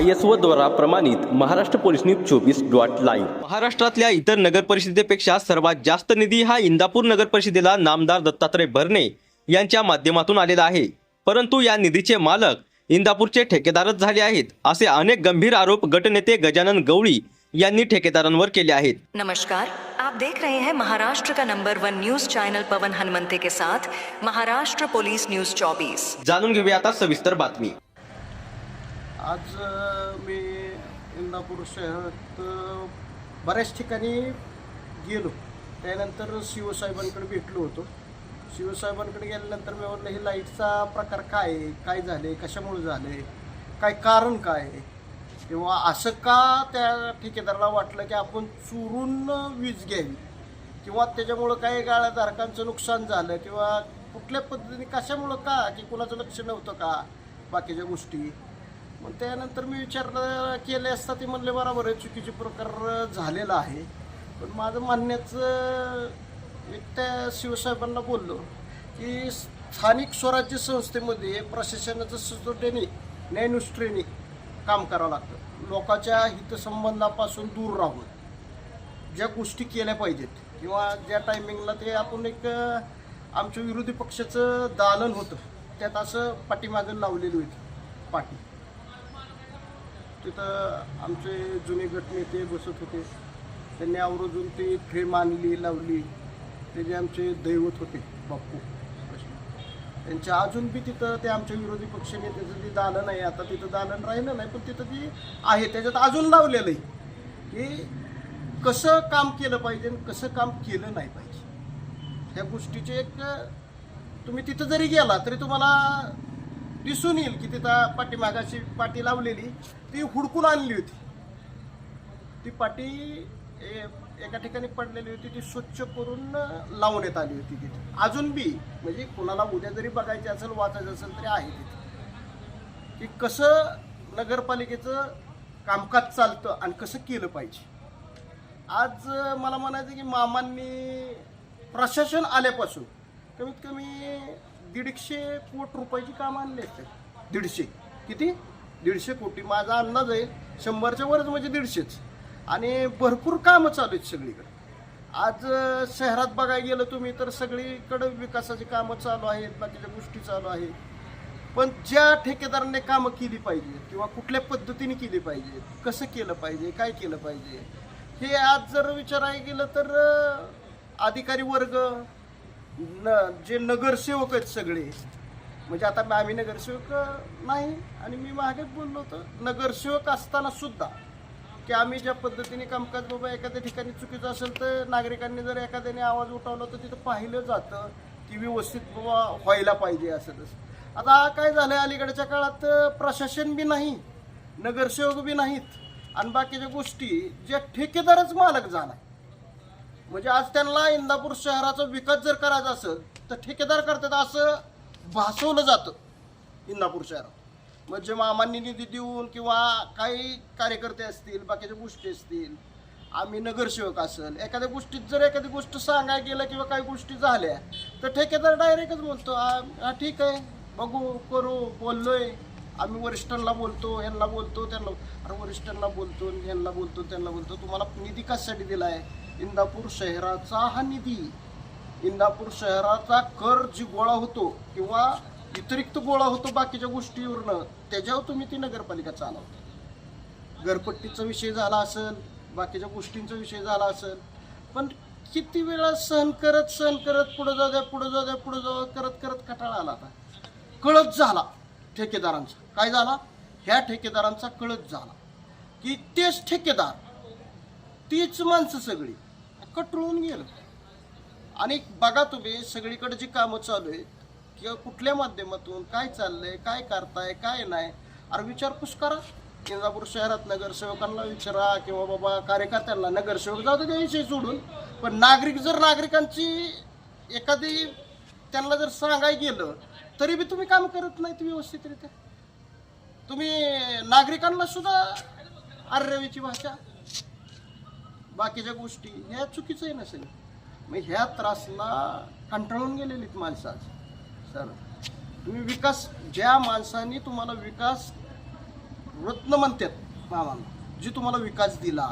I S O द्वारा प्रमाणित Maharashtra police news चोवीस डॉट लाईव्ह. महाराष्ट्रातल्या इतर नगर परिषदेपेक्षा सर्वात जास्त निधी हा इंदापूर नगर परिषदेला नामदार दत्तात्रय भरणे यांच्या माध्यमातून आलेला आहे. परंतु या निधीचे मालक इंदापूरचे ठेकेदारच झाले आहेत असे अनेक गंभीर आरोप गटनेते गजानन गवळी यांनी ठेकेदारांवर केले आहेत. नमस्कार. आप देख रहे हैं महाराष्ट्र का number one news channel Pavan Hanumante के साथ महाराष्ट्र पुलिस न्यूज 24 जाणून घेऊया आता सविस्तर बातमी. आज मी इंदापूर शहरात बऱ्याच ठिकाणी गेलो. त्यानंतर शिवसाहेबांकडे भेटलो होतो. शिवसाहेबांकडे गेल्यानंतर मी म्हटलं हे लाईटचा प्रकार काय आहे? काय झाले कशामुळे झाले काय कारण काय आहे? किंवा असं का त्या ठेकेदाराला वाटलं की आपण चुरून वीज घ्यावी? किंवा त्याच्यामुळं काही गाळ्याधारकांचं नुकसान झालं? किंवा कुठल्या पद्धतीने कशामुळं का? की कुणाचं लक्ष नव्हतं का? बाकीच्या गोष्टी. मग त्यानंतर मी विचार केले असता ते म्हणले बरोबर आहे चुकीचे प्रकार झालेला आहे. पण माझं म्हणण्याचं एक त्या शिवसाहेबांना बोललो की स्थानिक स्वराज्य संस्थेमध्ये प्रशासनाचं सचोट्याने न्यायनुष्ठेने काम करावं लागतं. लोकांच्या हितसंबंधापासून दूर राहून. ज्या गोष्टी केल्या पाहिजेत किंवा ज्या टायमिंगला ते आपण एक आमच्या विरोधी पक्षाचं दालन होतं. त्यात असं पाठीमागं लावलेलं होतं पाठी. तिथं आमचे जुने गटनेते बसत होते. त्यांनी आवर्जून ती फ्रेम आणली लावली. ते जे आमचे दैवत होते बाप्पू त्यांच्या अजून बी तिथं ते आमच्या विरोधी पक्ष नेत्याचं जे दालन आहे आता तिथं दालन राहिलं नाही पण तिथं ती आहे त्याच्यात अजून लावलेलं आहे की कसं काम केलं पाहिजे आणि कसं काम केलं नाही पाहिजे. ह्या गोष्टीचे एक तुम्ही तिथं जरी गेला तरी तुम्हाला दिसून येईल की तिथं पाठीमागाची पाटी लावलेली ती हुडकून आणली होती. ती पाटी ए- एका ठिकाणी पडलेली होती ती स्वच्छ करून लावण्यात आली होती तिथे. अजून बी म्हणजे कोणाला उद्या जरी बघायची असेल वाचायचं असेल तरी आहे तिथे. की कसं नगरपालिकेचं कामकाज चालतं आणि कसं केलं पाहिजे. आज मला म्हणायचं की मामांनी प्रशासन आल्यापासून कमीत कमी दीडशे कोटी रुपयाची कामं आणली असतात दीडशे. किती? दीडशे कोटी. माझा अंदाज आहे शंभरच्या वरच म्हणजे दीडशेच. आणि भरपूर कामं चालू आहेत सगळीकडे. आज शहरात बघायला गेलं तुम्ही तर सगळीकडं विकासाची कामं चालू आहेत बाकीच्या गोष्टी चालू आहेत. पण ज्या ठेकेदारांनी कामं केली पाहिजे किंवा कुठल्या पद्धतीने केली पाहिजे कसं केलं पाहिजे काय केलं पाहिजे हे आज जर विचारायला गेलं तर अधिकारी वर्ग न जे नगरसेवक आहेत सगळे. म्हणजे आता आम्ही नगरसेवक नाही आणि मी मागेच बोललो होतो नगरसेवक असताना सुद्धा की आम्ही ज्या पद्धतीने कामकाज बाबा एखाद्या ठिकाणी चुकीचं असेल तर नागरिकांनी जर एखाद्याने आवाज उठवला तर तिथं पाहिलं जातं की व्यवस्थित बाबा व्हायला पाहिजे असं तसं. आता काय झालं आहे अलीकडच्या काळात प्रशासन बी नाही नगरसेवक बी नाहीत आणि बाकीच्या गोष्टी ज्या ठेकेदारच मालक झाला म्हणजे आज त्यांना इंदापूर शहराचा विकास जर करायचा असेल तर ठेकेदार करतात असं भासवलं जातं इंदापूर शहरात. म्हणजे मामांनी निधी देऊन किंवा काही कार्यकर्ते असतील बाकीच्या गोष्टी असतील आम्ही नगरसेवक असेल एखाद्या गोष्टीत जर एखादी गोष्ट सांगायला गेलं किंवा काही गोष्टी झाल्या तर ठेकेदार डायरेक्टच बोलतो "हा ठीक आहे बघू करू बोललोय. आम्ही वरिष्ठांना बोलतो ह्यांना बोलतो त्यांना अरे वरिष्ठांना बोलतो ह्यांना बोलतो त्यांना बोलतो तुम्हाला निधी कशासाठी दिलाय? इंदापूर शहराचा हा निधी इंदापूर शहराचा कर जी गोळा होतो किंवा व्यतिरिक्त गोळा होतो बाकीच्या गोष्टीवरनं त्याच्यावर तुम्ही ती नगरपालिका चालवता. घरपट्टीचा विषय झाला असेल बाकीच्या गोष्टींचा विषय झाला असेल पण किती वेळा सहन करत सहन करत पुढं जाऊ द्या पुढं जाऊ द्या पुढं जाऊ करत करत कटाळा आला आता. कळत झाला ठेकेदारांचा. काय झाला? ह्या ठेकेदारांचा कळत झाला. की तेच ठेकेदार तीच माणसं सगळी. कटळून गेलं. आणि बघा तुम्ही सगळीकडे जी कामं चालू आहेत किंवा कुठल्या माध्यमातून काय चाललंय काय करताय काय नाही अरे विचारपूस करा. इंदापूर शहरात नगरसेवकांना विचारा किंवा बाबा कार्यकर्त्यांना नगरसेवक जाऊ दे विषय सोडून. पण नागरिक जर नागरिकांची एखादी त्यांना जर सांगाय गेलं तरी बी तुम्ही काम करत नाहीत व्यवस्थितरित्या. तुम्ही नागरिकांना सुद्धा आर्यवीची भाषा बाकीच्या गोष्टी ह्या चुकीचं आहे नसेल. मग ह्या त्रासला कंटाळून गेलेलीत माणसं आज. सर तुम्ही विकास ज्या माणसाने तुम्हाला विकास रत्न म्हणतात मामांना जी तुम्हाला विकास दिला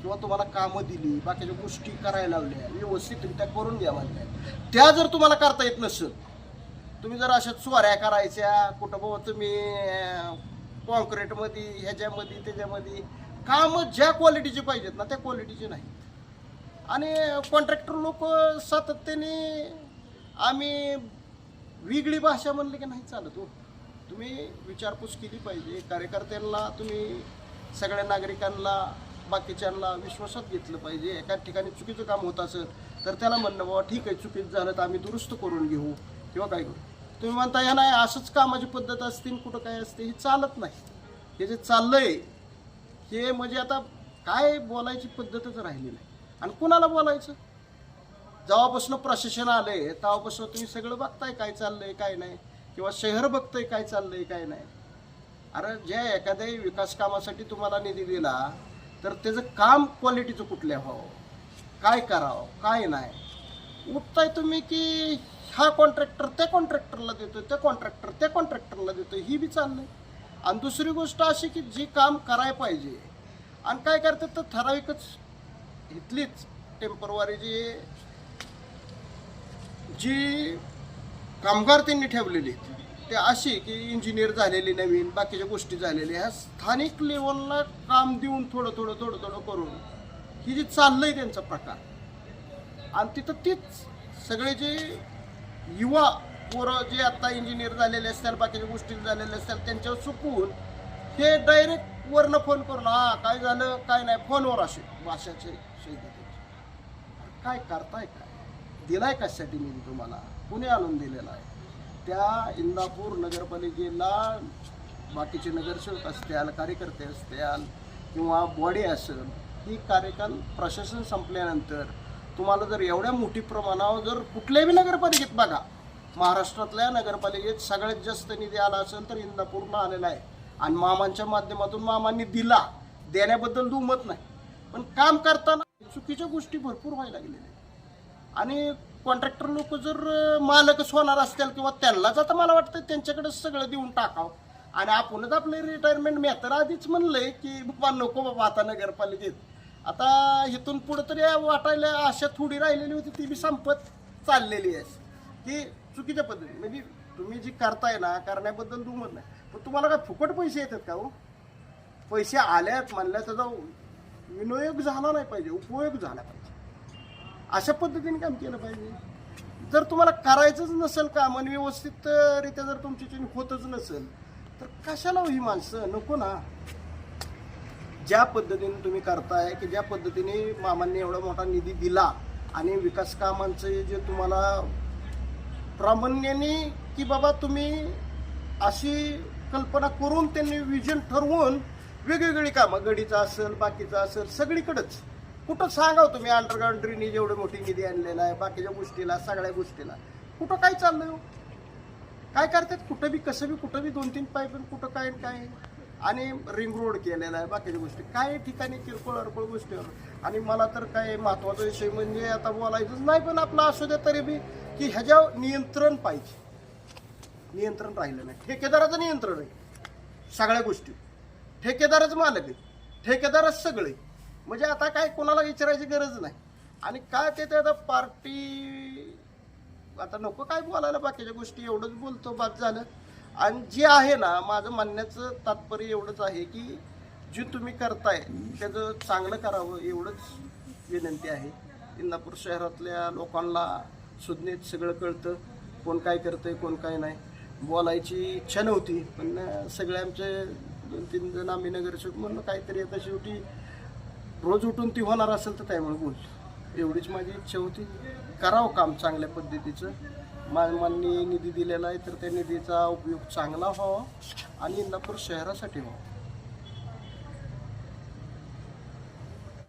किंवा तुम्हाला कामं दिली बाकीच्या गोष्टी करायला लावल्या व्यवस्थितरित्या करून द्या म्हणल्या त्या जर तुम्हाला करता येत नसेल तुम्ही जर अशा चोऱ्या करायच्या कुठं बाबा तुम्ही कॉन्क्रीटमध्ये ह्याच्यामध्ये त्याच्यामध्ये कामं ज्या क्वालिटीचे पाहिजेत ना त्या क्वालिटीचे नाही. आणि कॉन्ट्रॅक्टर लोक सातत्याने आम्ही वेगळी भाषा म्हणली की नाही चालत हो. तुम्ही विचारपूस केली पाहिजे कार्यकर्त्यांना तुम्ही सगळ्या नागरिकांना बाकीच्यांना विश्वासात घेतलं पाहिजे. एका ठिकाणी चुकीचं काम होत असेल तर त्याला म्हणणं बाबा ठीक आहे चुकीचं झालं तर आम्ही दुरुस्त करून घेऊ. किंवा काय करू? तुम्ही म्हणता या नाही असंच कामाची पद्धत असते आणि कुठं काय असते हे चालत नाही. हे जे चाललं आहे हे म्हणजे आता काय बोलायची पद्धतच राहिली नाही. आणि कुणाला बोलायचं? जेव्हापासून प्रशासन आलंय तेव्हापासून तुम्ही सगळं बघताय काय चाललंय काय नाही. किंवा शहर बघतंय काय चाललंय काय नाही. अरे ज्या एखाद्या विकास कामासाठी तुम्हाला निधी दिला तर त्याचं काम क्वालिटीचं कुठल्या व्हावं काय करावं? काय नाही? उठताय तुम्ही की हा कॉन्ट्रॅक्टर त्या कॉन्ट्रॅक्टरला देतोय त्या कॉन्ट्रॅक्टर त्या कॉन्ट्रॅक्टरला देतोय ही बी चाललंय. आणि दुसरी गोष्ट अशी की जी काम करायला पाहिजे. आणि काय करतात तर ठराविकच इथलीच टेम्परवारी जी जी कामगार त्यांनी ठेवलेली आहेत, ते अशी की इंजिनियर झालेली नवीन बाकीच्या गोष्टी झालेल्या ह्या स्थानिक लेवलला काम देऊन थोडं थोडं थोडं थोडं करून ही जी चाललंय त्यांचा प्रकार. आणि तिथं तीच सगळे जे युवा पोरं जे आता इंजिनियर झालेले असतील बाकीच्या गोष्टी झालेल्या असतील त्यांच्यावर चुकून हे डायरेक्ट वरनं फोन करून हा काय झालं? काय नाही? फोनवर असे भाषाचे शहीद काय करताय काय? दिलाय कशासाठी मी तुम्हाला? कुणी आणून दिलेला आहे? त्या इंदापूर नगरपालिकेला बाकीचे नगरसेवक असतील कार्यकर्ते असतील किंवा बॉडी असेल ही कार्यकाल प्रशासन संपल्यानंतर तुम्हाला जर एवढ्या मोठी प्रमाणावर जर कुठल्याही नगरपालिकेत बघा महाराष्ट्रातल्या नगरपालिकेत सगळ्यात जास्त निधी आला असेल तर इंदापूरला आलेला आहे. आणि मामांच्या माध्यमातून मामांनी दिला. देण्याबद्दल दुमत नाही. पण काम करताना चुकीच्या गोष्टी भरपूर व्हायला लागलेल्या आहेत. आणि कॉन्ट्रॅक्टर लोक जर मालकच होणार असतील किंवा त्यांनाच आता मला वाटतं त्यांच्याकडे सगळं देऊन टाकावं. आणि आपणच आपले रिटायरमेंट मी तर आधीच म्हणलंय की बाबा नको बाबा आता नगरपालिकेत. आता इथून पुढे तरी वाटायला आशा थोडी राहिलेली होती ती बी संपत चाललेली आहे. की चुकीच्या पद्धती म्हणजे तुम्ही जी करताय ना करण्याबद्दल दुमत नाही पण तुम्हाला काय फुकट पैसे येतात का हो? पैसे आल्यात म्हणल्या त्याचा विनियोग झाला नाही पाहिजे उपयोग झाला पाहिजे. अशा पद्धतीने काम केलं पाहिजे. जर तुम्हाला करायचंच नसेल काम आणि व्यवस्थितरित्या जर तुमची होतच नसेल तर कशाला हो ही माणसं? नको ना. ज्या पद्धतीने तुम्ही करताय की ज्या पद्धतीने मामांनी एवढा मोठा निधी दिला आणि विकास कामांचं जे तुम्हाला प्रामाण्याने की बाबा तुम्ही अशी कल्पना करून त्यांनी विजन ठरवून वेगवेगळी कामं गडीचं असेल बाकीचं असेल सगळीकडंच. कुठं सांगाव तुम्ही अंडरग्राऊंड ड्रेनेज एवढी मोठी निधी आणलेला आहे बाकीच्या गोष्टीला सगळ्या गोष्टीला? कुठं काय चाललंय हो? काय करतात? कुठं बी कसं बी कुठं बी दोन तीन पाईप कुठं काय आणि काय. आणि रिंग रोड केलेला आहे बाकीच्या गोष्टी. काय ठिकाणी किरकोळ अरकोळ गोष्टीवर आणि मला तर काय महत्त्वाचा विषय म्हणजे आता बोलायचंच नाही पण आपलं असू दे तरी बी की ह्याच्यावर नियंत्रण पाहिजे. नियंत्रण राहिलं नाही. ठेकेदाराचं नियंत्रण आहे. सगळ्या गोष्टी. ठेकेदारच मालक आहे. ठेकेदारच सगळे. म्हणजे आता काय कोणाला विचारायची गरज नाही. आणि काय ते ते आता पार्टी आता नको काय बोलायला बाकीच्या गोष्टी. एवढंच बोलतो बाद झालं. आणि जे आहे ना माझं म्हणण्याचं तात्पर्य एवढंच आहे की जे तुम्ही करताय त्याचं चांगलं करावं एवढंच विनंती आहे. इंदापूर शहरातल्या लोकांना सुज्ञेत सगळं कळतं कोण काय करतं आहे कोण काय नाही. बोलायची इच्छा नव्हती पण सगळे आमचे दोन तीन जण आम्ही नगरसेवक म्हणलं काहीतरी आता शेवटी रोज उठून ती होणार असेल तर त्यामुळे बोल. एवढीच माझी इच्छा होती. करावं काम चांगल्या पद्धतीचं. मानमांनी निधी दिलेला आहे तर त्या निधीचा उपयोग चांगला व्हावा आणि इंदापूर शहरासाठी व्हावा.